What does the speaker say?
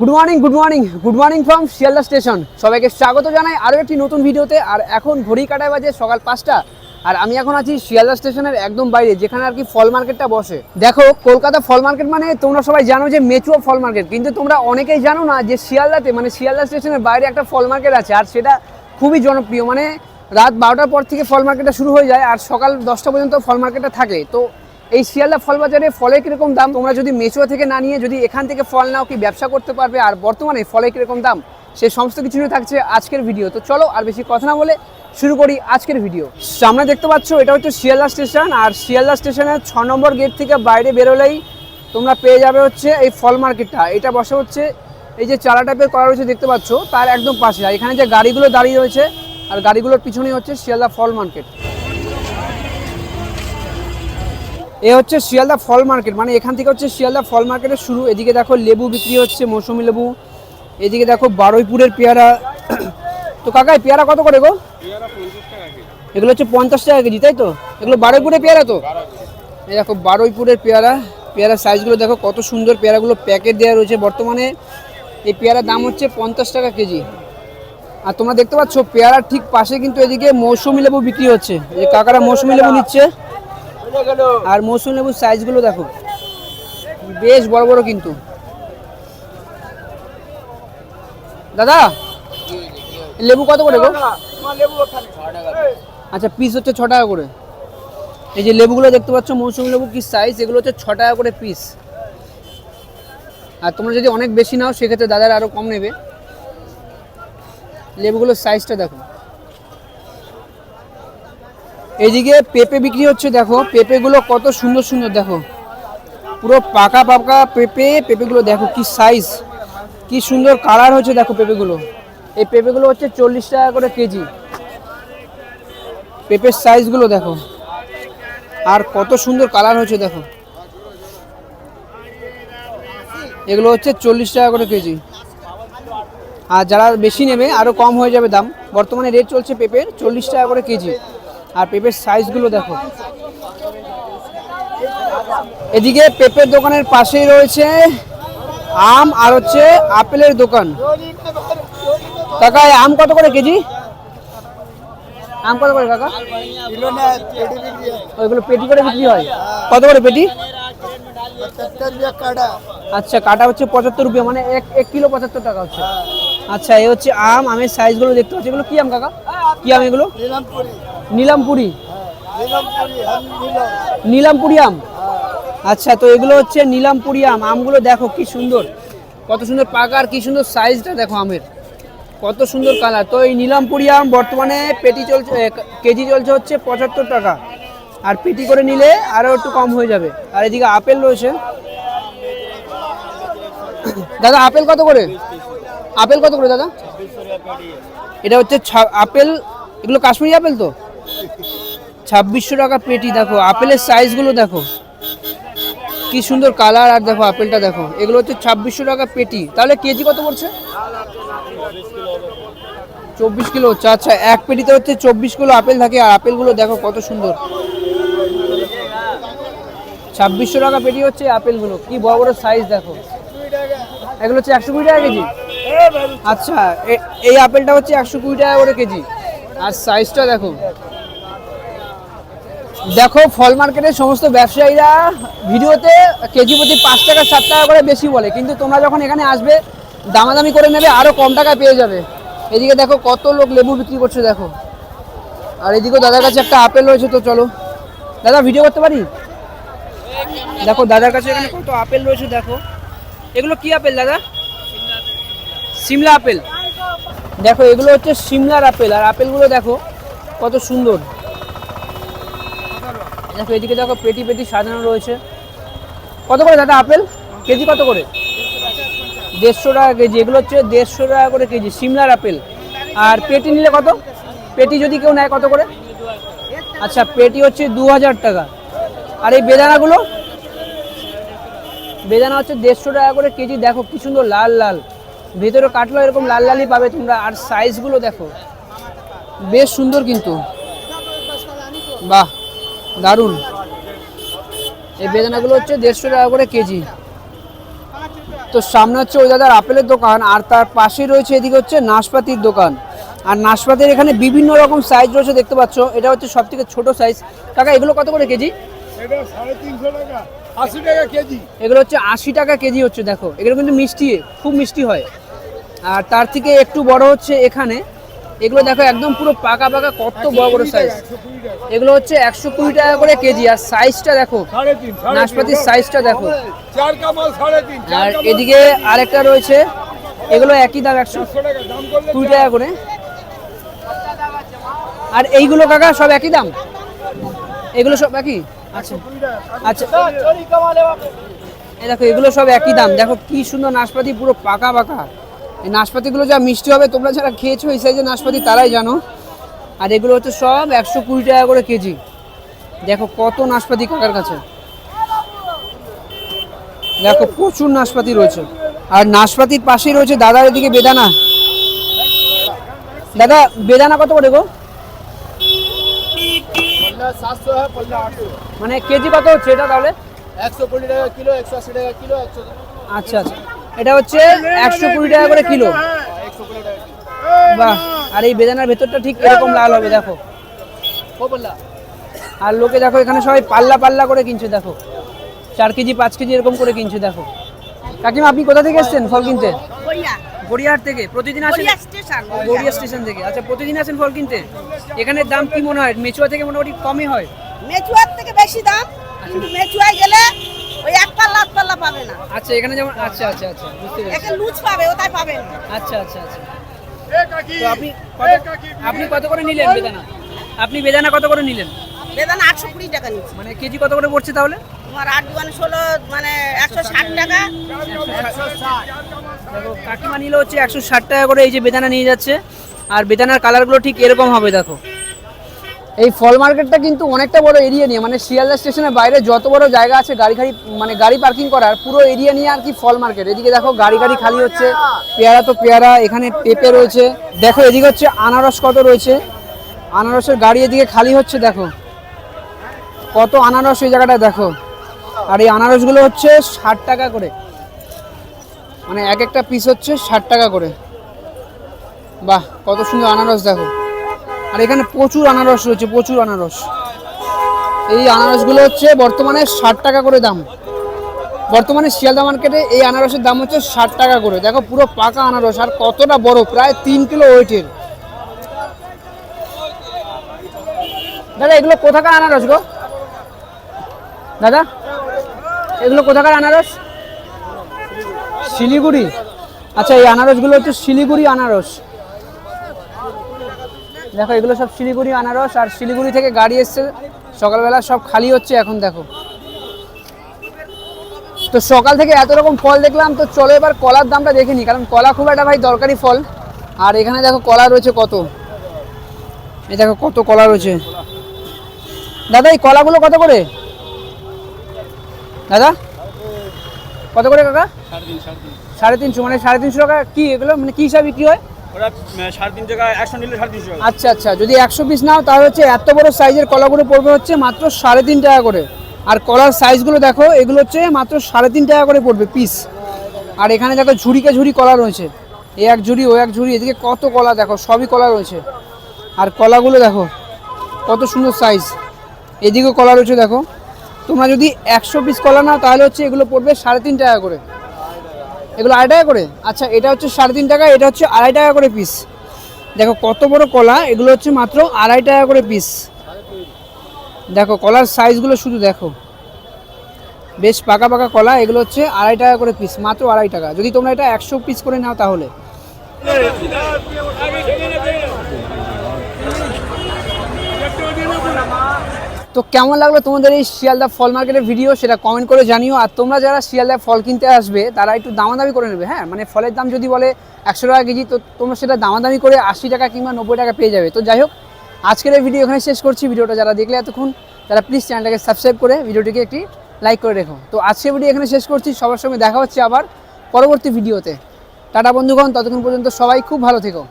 Good morning good morning good morning from Sealdah station সবাইকে স্বাগত জানাই আরও একটি নতুন ভিডিওতে। আর এখন ঘড়ি কাটায় বাজে সকাল পাঁচটা। আর আমি এখন আছি শিয়ালদা স্টেশনের একদম বাইরে, যেখানে আর কি ফল মার্কেটটা বসে। দেখো, কলকাতা ফল মার্কেট মানে তোমরা সবাই জানো যে মেচুয়া ফল মার্কেট, কিন্তু তোমরা অনেকেই জানো না যে শিয়ালদাতে মানে শিয়ালদা স্টেশনের বাইরে একটা ফল মার্কেট আছে, আর সেটা খুবই জনপ্রিয়। মানে রাত বারোটার পর থেকে ফল মার্কেটটা শুরু হয়ে যায়, আর সকাল দশটা পর্যন্ত ফল মার্কেটটা থাকে। তো এই শিয়ালদা ফল বাজারে ফলের কীরকম দাম? তোমরা যদি মেচুয়া থেকে না নিয়ে যদি এখান থেকে ফল নাও, কি ব্যবসা করতে পারবে? আর বর্তমানে ফলের কীরকম দাম? সে সমস্ত কিছু নিয়ে থাকছে আজকের ভিডিও তো চলো আর বেশি কথা না বলে শুরু করি আজকের ভিডিও সামনে দেখতে পাচ্ছ, এটা হচ্ছে শিয়ালদা স্টেশন। আর শিয়ালদা স্টেশনের ছ নম্বর গেট থেকে বাইরে বেরোলেই তোমরা পেয়ে যাবে হচ্ছে এই ফল মার্কেটটা। এটা বসে হচ্ছে এই যে চারা টাইপের করা রয়েছে, দেখতে পাচ্ছ, তার একদম পাশে। আর এখানে যে গাড়িগুলো দাঁড়িয়ে রয়েছে, আর গাড়িগুলোর পিছনেই হচ্ছে শিয়ালদা ফল মার্কেট। এ হচ্ছে শিয়ালদা ফল মার্কেট মানে এখান থেকে হচ্ছে শিয়ালদা ফল মার্কেটের শুরু। এদিকে দেখো লেবু বিক্রি হচ্ছে, মৌসুমি লেবু। এদিকে দেখো বারুইপুরের পেয়ারা। তো কাকা পেয়ারা কত করে গো? এগুলো হচ্ছে পঞ্চাশ টাকা কেজি, তাই তো? এগুলো বারুইপুরের পেয়ারা তো? এই দেখো বারুইপুরের পেয়ারা। পেয়ারার সাইজগুলো দেখো কত সুন্দর পেয়ারাগুলো প্যাকেট দেওয়া রয়েছে বর্তমানে। এই পেয়ারার দাম হচ্ছে পঞ্চাশ টাকা কেজি। আর তোমরা দেখতে পাচ্ছ, পেয়ারার ঠিক পাশে কিন্তু এদিকে মৌসুমি লেবু বিক্রি হচ্ছে। এই কাকারা মৌসুমি লেবু নিচ্ছে। আর মৌসুমি লেবুর সাইজগুলো দেখো। বেশ বড় বড় কিন্তু। দাদা লেবু কত করে গো? আচ্ছা পিস হচ্ছে ছ টাকা করে। এই যে লেবুগুলো দেখতে পাচ্ছ মৌসুমি লেবু কি সাইজ এগুলো হচ্ছে ছ টাকা করে পিস আর তোমরা যদি অনেক বেশি নাও সেক্ষেত্রে দাদারা আরও কম নেবে। লেবুগুলোর সাইজটা দেখো। এইদিকে পেঁপে বিক্রি হচ্ছে, দেখো, পেঁপেগুলো কত সুন্দর সুন্দর, দেখো। পুরো পাকা পাকা পেঁপে, পেঁপেগুলো দেখো কি সাইজ কি সুন্দর কালার হচ্ছে, দেখো পেঁপেগুলো। এই পেঁপেগুলো হচ্ছে চল্লিশ টাকা করে কেজি। পেঁপের সাইজগুলো দেখো। আর কত সুন্দর কালার হচ্ছে, দেখো। এগুলো হচ্ছে চল্লিশ টাকা করে কেজি। আর যারা বেশি নেবে আরও কম হয়ে যাবে দাম। বর্তমানে রেট চলছে পেঁপের চল্লিশ টাকা করে কেজি। আর পেঁপের সাইজগুলো দেখো। এদিকে পেঁপের দোকানের পাশেই রয়েছে আম আর হচ্ছে আপেলের দোকান। কাকা আম কত করে কেজি? আম কত করে কাকা? ওইগুলো পেটি করে বিক্রি হয়। কত করে পেটি? আচ্ছা কাটা হচ্ছে পঁচাত্তর রুপিয়া মানে এক এক কিলো পঁচাত্তর টাকা হচ্ছে। আচ্ছা এই হচ্ছে আম, আমের সাইজগুলো দেখতে পাচ্ছি। এগুলো কি আম, কাকা? কি আম এগুলো? নীলামপুরি? নীলামপুরি আম আচ্ছা তো এগুলো হচ্ছে নীলামপুরি আম আমগুলো দেখো, কি সুন্দর। কত সুন্দর পাকা আর কি সুন্দর সাইজটা দেখো আমের। কত সুন্দর কালার। তো এই নীলামপুরি আম বর্তমানে পেটি চলছে কেজি চলছে হচ্ছে পঁচাত্তর টাকা। আর পেটি করে নিলে আরও একটু কম হয়ে যাবে। আর এদিকে আপেল রয়েছে। দাদা, আপেল কত করে? আপেল কত করে দাদা? এটা হচ্ছে আপেল, এগুলো কাশ্মীরি আপেল তো? ছাব্বিশশো টাকা পেটি, দেখো, আপেলের সাইজগুলো দেখো। কি সুন্দর কালার আর দেখো, আপেলটা দেখো। এগুলো হচ্ছে ছাব্বিশশো টাকা পেটি। তাহলে কেজি কত পড়ছে? চব্বিশ কিলো হচ্ছে। আচ্ছা এক পেটিতে হচ্ছে চব্বিশ কিলো আপেল থাকে, আর আপেলগুলো দেখো কত সুন্দর। ছাব্বিশশো টাকা পেটি হচ্ছে আপেলগুলো। কি বড় বড় সাইজ দেখো। এগুলো হচ্ছে একশো কুড়ি টাকা কেজি। আচ্ছা এই আপেলটা হচ্ছে একশো কুড়ি টাকা করে কেজি। আর সাইজটা দেখো। দেখো, ফল মার্কেটের সমস্ত ব্যবসায়ীরা ভিডিওতে কেজি প্রতি পাঁচ টাকা, সাত টাকা করে বেশি বলে। কিন্তু তোমরা যখন এখানে আসবে, দামাদামি করে নেবে আরও কম টাকায় পেয়ে যাবে। এদিকে দেখো, কত লোক লেবু বিক্রি করছে, দেখো। আর এদিকেও দাদার কাছে একটা আপেল রয়েছে, তো চলো। দাদা ভিডিও করতে পারি? দেখো, দাদার কাছে এখানে কত আপেল রয়েছে, দেখো। এগুলো কি আপেল, দাদা? সিমলা আপেল। দেখো, এগুলো হচ্ছে সিমলার আপেল। আর আপেলগুলো দেখো, কত সুন্দর। দেখো, এদিকে দেখো, পেটি পেটি সাজানো রয়েছে। কত করে দাদা আপেল? কেজি কত করে? দেড়শো টাকা কেজি। এগুলো হচ্ছে দেড়শো টাকা করে কেজি, সিমলার আপেল। আর পেটি নিলে কত? পেটি যদি কেউ নেয় কত করে? আচ্ছা পেটি হচ্ছে দু হাজার টাকা। আর এই বেদানাগুলো? বেদানা হচ্ছে দেড়শো টাকা করে কেজি। দেখো, কি সুন্দর লাল লাল। ভেতরে কাটলো এরকম লাল, লালই পাবে তোমরা। আর সাইজগুলো দেখো। বেশ সুন্দর কিন্তু। বাহ! দারুণ। এই বেদানাগুলো হচ্ছে দেড়শো টাকা করে কেজি। তো সামনে হচ্ছে ওই দাদার আপেলের দোকান আর তার পাশে রয়েছে এদিকে হচ্ছে নাশপাতির দোকান। আর নাশপাতির এখানে বিভিন্ন রকম সাইজ রয়েছে দেখতে পাচ্ছ। এটা হচ্ছে সব থেকে ছোটো সাইজ কাকা এগুলো কত করে কেজি। এগুলো হচ্ছে আশি টাকা কেজি হচ্ছে দেখো। এগুলো কিন্তু মিষ্টি খুব মিষ্টি হয়। আর তার থেকে একটু বড় হচ্ছে এখানে এগুলো দেখো একদম পুরো পাকা পাকা কত বড় বড় সাইজ টাকা। এগুলো হচ্ছে একশো কুড়ি টাকা করে কেজি আর সাইজটা দেখো। নাশপাতির সাইজটা দেখো। আর এদিকে আরেকটা রয়েছে এগুলো একই দাম একশো কুড়ি টাকা করে। আর এইগুলো কাকা সব একই দাম? এগুলো সব একই? আচ্ছা আচ্ছা। এই দেখো এগুলো সব একই দাম। দেখো কি সুন্দর নাশপাতি পুরো পাকা পাকা। এই নাশপাতিগুলো যা মিষ্টি হবে তোমরা যারা খেয়েছো এই সাইজের নাশপাতি তারাই জানো। আর এগুলো হচ্ছে সব একশো কুড়ি টাকা করে কেজি। দেখো কত নাশপাতি কাকার কাছে। দেখো প্রচুর নাশপাতি রয়েছে। আর নাশপাতির পাশেই রয়েছে দাদার এদিকে বেদানা। দাদা বেদানা কত করে গো? মানে কেজি কত হচ্ছে এটা তাহলে? একশো কুড়ি টাকা কিলো একশো আশি টাকা কিলো একশো আচ্ছা আচ্ছা। এটা হচ্ছে একশো কুড়ি টাকা করে কিলো। বাহ আর এই বেদানার ভেতরটা ঠিক এরকম লাল হবে দেখো। আর লোকে দেখো এখানে সবাই পাল্লা পাল্লা করে কিনছে দেখো। চার কেজি পাঁচ কেজি এরকম করে কিনছে দেখো। কাকিমা আপনি কোথা থেকে এসছেন ফল কিনতে? গড়িয়ার থেকে? প্রতিদিন আসেন? গড়িয়া স্টেশন থেকে। আচ্ছা প্রতিদিন আসেন ফল কিনতে? এখানে দাম কি মনে হয়? মেচুয়া থেকে মোটামুটি কমই হয়? মেচুয়ার থেকে বেশি দাম কিন্তু মেচুয়ায় গেলে ওই এক পাল্লা আধ পাল্লা পাবে না। আচ্ছা এখানে যেমন আচ্ছা আচ্ছা আচ্ছা বুঝতে পেরেছি। একে লুজ পাবে ওটাই পাবে। না আচ্ছা আচ্ছা আচ্ছা। এ কাকি তো আপনি কত আপনি কত করে নিলেন বেদানা? আপনি বেদানা কত করে নিলেন? বেদানা আটশো কুড়ি টাকা নিচ্ছে। মানে কেজি কত করে পড়ছে তাহলে? তোমার আট দোকানে ষোলো মানে একশো ষাট টাকা। দেখো কাকিমা নিলে হচ্ছে একশো ষাট টাকা করে এই যে বেদানা নিয়ে যাচ্ছে। আর বেদানার কালারগুলো ঠিক এরকম হবে দেখো। এই ফল মার্কেটটা কিন্তু অনেকটা বড় এরিয়া নিয়ে মানে শিয়ালদা স্টেশনের বাইরে যত বড় জায়গা আছে গাড়ি গাড়ি মানে গাড়ি পার্কিং করার পুরো এরিয়া নিয়ে আর কি ফল মার্কেট। এদিকে দেখো গাড়ি গাড়ি খালি হচ্ছে, পেয়ারা তো পেয়ারা, এখানে পেঁপে রয়েছে। দেখো এদিকে হচ্ছে আনারস কত রয়েছে। আনারসের গাড়ি এদিকে খালি হচ্ছে, দেখো। কত আনারস এই জায়গাটা, দেখো। আর এই আনারসগুলো হচ্ছে ষাট টাকা করে। মানে এক একটা পিস হচ্ছে ষাট টাকা করে। বাহ, কত সুন্দর আনারস, দেখো। আর এখানে প্রচুর আনারস রয়েছে, প্রচুর আনারস। এই আনারসগুলো হচ্ছে বর্তমানে ষাট টাকা করে দাম। বর্তমানে শিয়ালদা মার্কেটে এই আনারসের দাম হচ্ছে ষাট টাকা করে। দেখো পুরো পাকা আনারস, আর কতটা বড়, প্রায় তিন কিলো ওয়েটের দাদা, এগুলো কোথাকার আনারস গো? দাদা, এগুলো কোথাকার আনারস? শিলিগুড়ি। আচ্ছা এই আনারসগুলো হচ্ছে শিলিগুড়ি আনারস। দেখো এগুলো সব শিলিগুড়ি আনারস আর শিলিগুড়ি থেকে গাড়ি এসছে। সকালবেলা সব খালি হচ্ছে এখন দেখো। তো সকাল থেকে এত রকম ফল দেখলাম তো চলো এবার কলার দামটা দেখে নি কারণ কলা খুব একটা ভাই দরকারি ফল। আর এখানে দেখো কলা রয়েছে কত। এই দেখো কত কলা রয়েছে। দাদা এই কলাগুলো কত করে? দাদা? কত করে কাকা? সাড়ে তিনশো মানে সাড়ে তিনশো টাকা কি এগুলো? মানে কি হিসাবে বিক্রি হয়? আচ্ছা আচ্ছা যদি একশো পিস নাও, তাহলে হচ্ছে এত বড় সাইজের কলাগুলো পড়বে হচ্ছে মাত্র সাড়ে তিন টাকা করে। আর কলার সাইজগুলো দেখো, এগুলো হচ্ছে মাত্র সাড়ে তিন টাকা করে পড়বে পিস আর এখানে দেখো ঝুড়িকে ঝুড়ি কলা রয়েছে। এ এক ঝুড়ি, ও এক ঝুড়ি, এদিকে কত কলা দেখো, সবই কলা রয়েছে। আর কলাগুলো দেখো, কত সুন্দর সাইজ এদিকেও কলা রয়েছে দেখো। তোমরা যদি একশো পিস কলা নাও, তাহলে হচ্ছে এগুলো পড়বে সাড়ে তিন টাকা করে। এগুলো আড়াই টাকা করে আচ্ছা এটা হচ্ছে সাড়ে তিন টাকা এটা হচ্ছে আড়াই টাকা করে পিস দেখো কত বড় কলা এগুলো হচ্ছে মাত্র আড়াই টাকা করে পিস দেখো কলার সাইজগুলো শুধু দেখো বেশ পাকা পাকা কলা এগুলো হচ্ছে আড়াই টাকা করে পিস মাত্র আড়াই টাকা যদি তোমরা এটা একশো পিস করে নাও তাহলে তো কেমন লাগল তোমাদের এই শিয়ালদা ফল মার্কেটের ভিডিও সেটা কমেন্ট করে জানিও। আর তোমরা যারা শিয়ালদা ফল কিনতে আসবে, তারা একটু দামাদামি করে নেবে হ্যাঁ? মানে ফলের দাম যদি বলে একশো টাকা কেজি, তো তোমরা সেটা দামাদামি করে আশি টাকা কিংবা নব্বই টাকা পেয়ে যাবে। তো যাই হোক, আজকের এই ভিডিও এখানে শেষ করছি। ভিডিওটা যারা দেখলে এতক্ষণ, তারা প্লিজ চ্যানেলটাকে সাবস্ক্রাইব করে, ভিডিওটিকে একটি লাইক করে রেখো। তো আজকের ভিডিও এখানে শেষ করছি। সবার সঙ্গে দেখা হচ্ছে আবার পরবর্তী ভিডিওতে টাটা বন্ধুগণ, ততক্ষণ পর্যন্ত সবাই খুব ভালো থেকো।